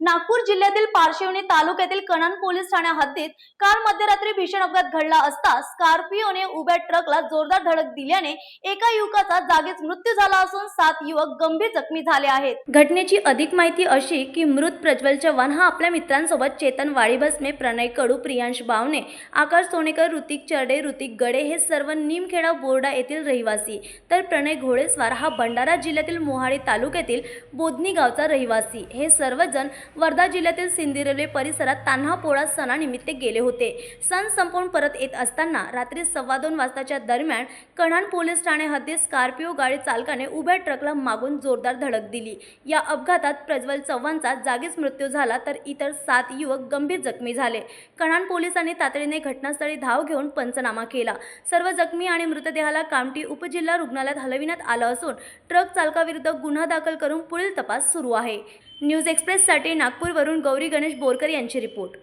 नागपूर जिल्ह्यातील पारशिवनी तालुक्यातील कणन पोलीस ठाण्या हद्दीत काल मध्यरात्री भीषण अपघात घडला असता स्कॉर्पिओने उभ्या ट्रकला जोरदार धडक दिल्याने एका युवकाचा जागीच मृत्यू झाला असून सात युवक गंभीर जखमी झाले आहेत. घटनेची अधिक माहिती अशी की मृत प्रज्वल चव्हाण हा आपल्या मित्रांसोबत चेतन वाळीभस्मे प्रणय कडू प्रियांश बावने आकाश सोनेकर ऋतिक चरडे ऋतिक गडे हे सर्व निमखेडा बोर्डा येथील रहिवासी. तर प्रणय घोडेस्वार हा भंडारा जिल्ह्यातील मोहाडी तालुक्यातील बोधनी गावचा रहिवासी. हे सर्वजण वर्धा जिल्ह्यातील सिंदिरेले परिसरात तान्हा पोळा सणानिमित्त गेले होते. सण संपवून परत येत असताना रात्री सव्वा दोन वाजताच्या दरम्यान कणाण पोलीस ठाणे हद्दीत स्कॉर्पिओ गाडी चालकाने उभ्या ट्रकला मागून जोरदार धडक दिली. या अपघातात प्रज्वल चव्हाणचा जागीच मृत्यू झाला तर इतर सात युवक गंभीर जखमी झाले. कणाण पोलिसांनी तातडीने घटनास्थळी धाव घेऊन पंचनामा केला. सर्व जखमी आणि मृतदेहाला कामठी उपजिल्हा रुग्णालयात हलविण्यात आलं असून ट्रक चालकाविरुद्ध गुन्हा दाखल करून पुढील तपास सुरू आहे. न्यूज एक्सप्रेससाठी नागपूरवरून गौरी गणेश बोरकर यांची रिपोर्ट.